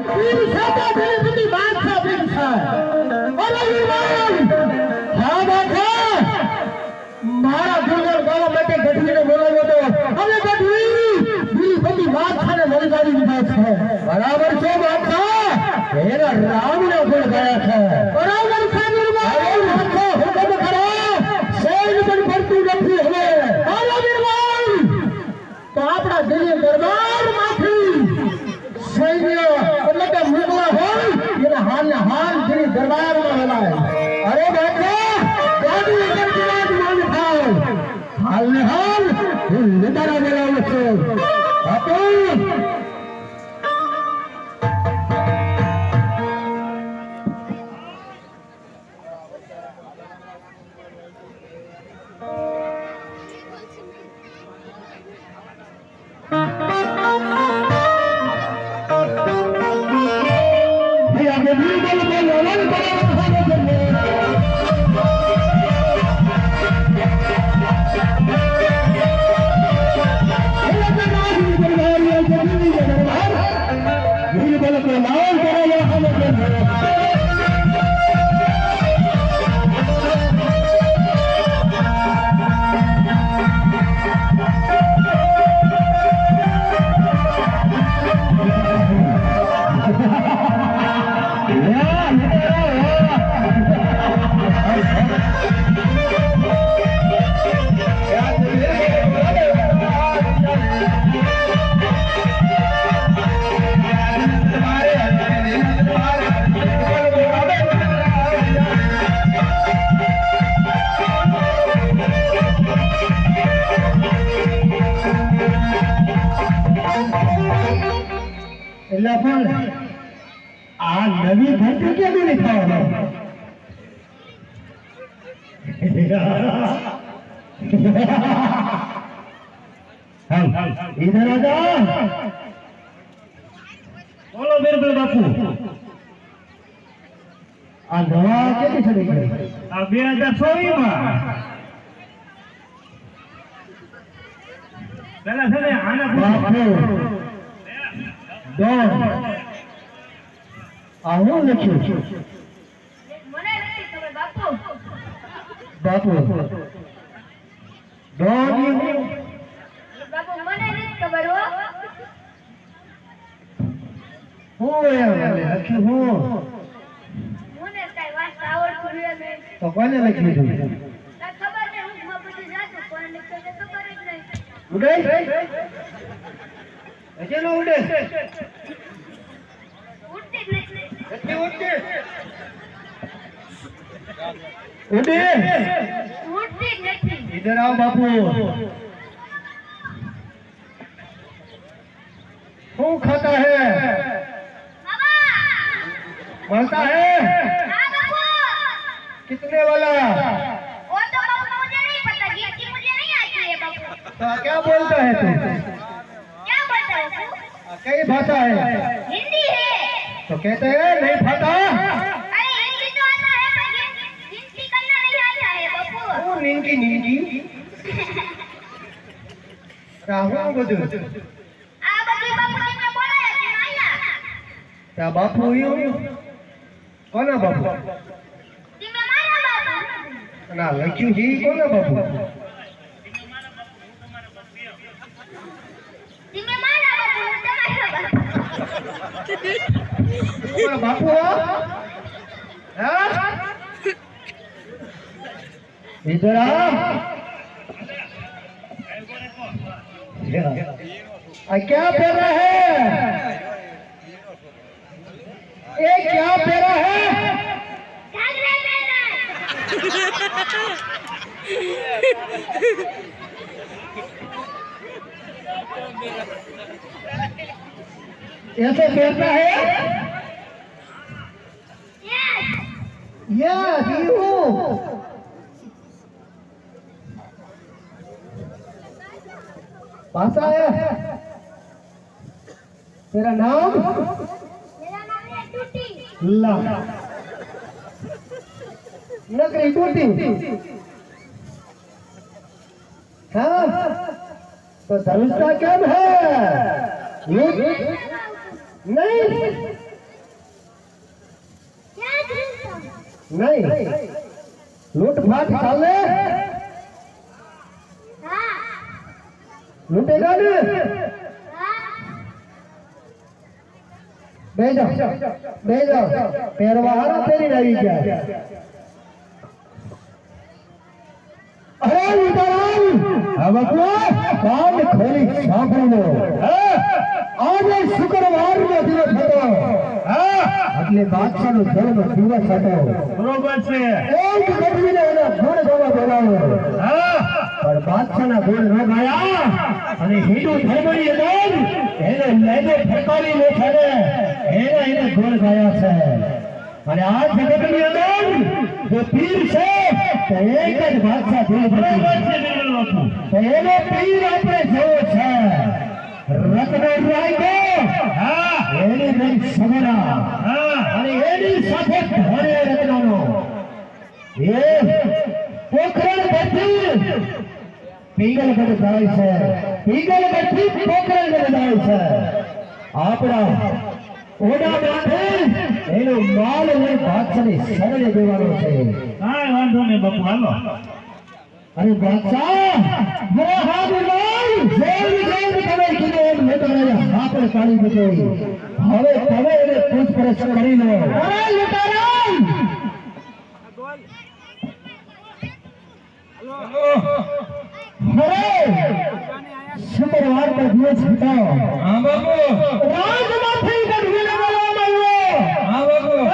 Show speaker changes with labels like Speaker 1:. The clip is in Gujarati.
Speaker 1: વીર છે બાદશાહ મારા ગુરગર ગાવા માટે ગઢવીને બોલાવ્યો તો હવે ગઢવી દિલી બધી બાદશાહને વળગાડી દીધા છે બરાબર છે બાદશાહ એના રામને ગુણ ગયા છે છે વીરવાન બાદશાહ હુકમ કરો સૈન્ય પણ પડતું નથી હવે બોલો વીરવાન તો આપણા દિલ્હી દરબારમાંથી સૈન્ય એટલે કે મુગલા હોય એને હાલ ને દરબારમાં હલાય અરે બાપા ગાડી ઉપર બિરાજમાન થાય હાલ ને હાલ નજારા બોલાવું છું. लख આ નવી ભરતી કેમ નહીં થવાનો હાલ ઇધર આજા બોલો બિરબલ બાપુ. આ દવા કેટલી ગઈ
Speaker 2: આ બે હજાર ચોવીસમાં પેલા છે ને આના
Speaker 1: બાપુ દોડ. આ હું. લખ્યું છું
Speaker 3: બાપુ
Speaker 1: તો કોને લખ્યું હતું
Speaker 3: કાંઈ ખબર
Speaker 1: એટલી ઉડતી ઉડે
Speaker 3: ઉડતી જ નથી
Speaker 1: इधर आओ बापू खूब खाता है
Speaker 3: બાબા
Speaker 1: बढ़ता है
Speaker 3: हाँ बापू
Speaker 1: कितने वाला
Speaker 3: वो तो बापू मुझे नहीं पता गिनती मुझे नहीं आती है बापू
Speaker 1: तो क्या बोलता है तू
Speaker 3: क्या बोलता है बापू
Speaker 1: कई भाषा है
Speaker 3: हिंदी है
Speaker 1: तो कहते हैं नहीं खाता
Speaker 3: अरे हिंदी तो आता है पर गिन- गिनती करना नहीं आता है बापू
Speaker 1: वो निंकी निंकी राहुल બધું
Speaker 3: આ બધી બાપુજી મેં બોલાયા છે આયા
Speaker 1: ત્યાં બાપુ યું કોના બાપુ
Speaker 3: તમે મારા બાપુ
Speaker 1: ના લખ્યું છે ઈ કોના બાપુ
Speaker 3: તમે મારા બાપુ હું તમારા બાપુ
Speaker 1: તમારા બાપુ હો હા इधर आ आ, क्या पेरा है ये क्या पेरा है
Speaker 3: घाघरा पहना
Speaker 1: ऐसे पेरता है
Speaker 3: यस
Speaker 1: यस यू भाषा है तेरा नाम
Speaker 3: मेरा नाम है टूटी।
Speaker 1: ला। नकली टूटी। हाँ। तो धनुष का क्या है। नहीं। નહીં. લૂંટફાટ ચાલે? લૂંટેગા ને બે જાઓ. બે જાઓ. પહેરવા હારા પહેરીને આવી ગયા. અરે ઉતારામ હવે શુક્રવાર એટલે બાદશાહનો ધર્મ જન્મ દિવસ
Speaker 2: બરોબર છે.
Speaker 1: એક ગઢવીને એના ગુણ ગાવા બોલાવો.
Speaker 2: હા.
Speaker 1: પણ બાદશાહના ગુણ ન ગાયા. અને હિન્દુ ધર્મની અંદર એને લેજો ફટકારી લે છે ને એના એને ગુણ ગાયા છે. અને આ જગતની અંદર જે પીર છે તે એક જ બાદશાહ દેવ
Speaker 2: બરોબર છે
Speaker 1: એનો પીર આપણે જોયો છે રત્ન રાયકો
Speaker 2: હા
Speaker 1: એની બેન સગડા
Speaker 2: હા
Speaker 1: અને એની સાથે ધરે રત્નનો એ પોખરણ ગઢી પિંગલગઢ જાય છે. પિંગલગઢથી પોખરણગઢ જાય છે. આપણા ઓડા એનો માલ લઈ બાદશાહની શરણે દેવાનો છે.
Speaker 2: કાંઈ વાંધો નહીં બાપુ હાલો.
Speaker 1: અરે બાદશાહ મારા હાથ લઈ જેમ જેમ તમે કીધું એમ મેં તમારા હાથ કાઢી દીધો. હવે તમે એને પૂછપરછ કરી લો. શુક્રવાર પર દિવસ બતાવો
Speaker 2: હા બાપુ.
Speaker 1: રાજમાંથી ગઢવીને બોલાવવામાં આવ્યો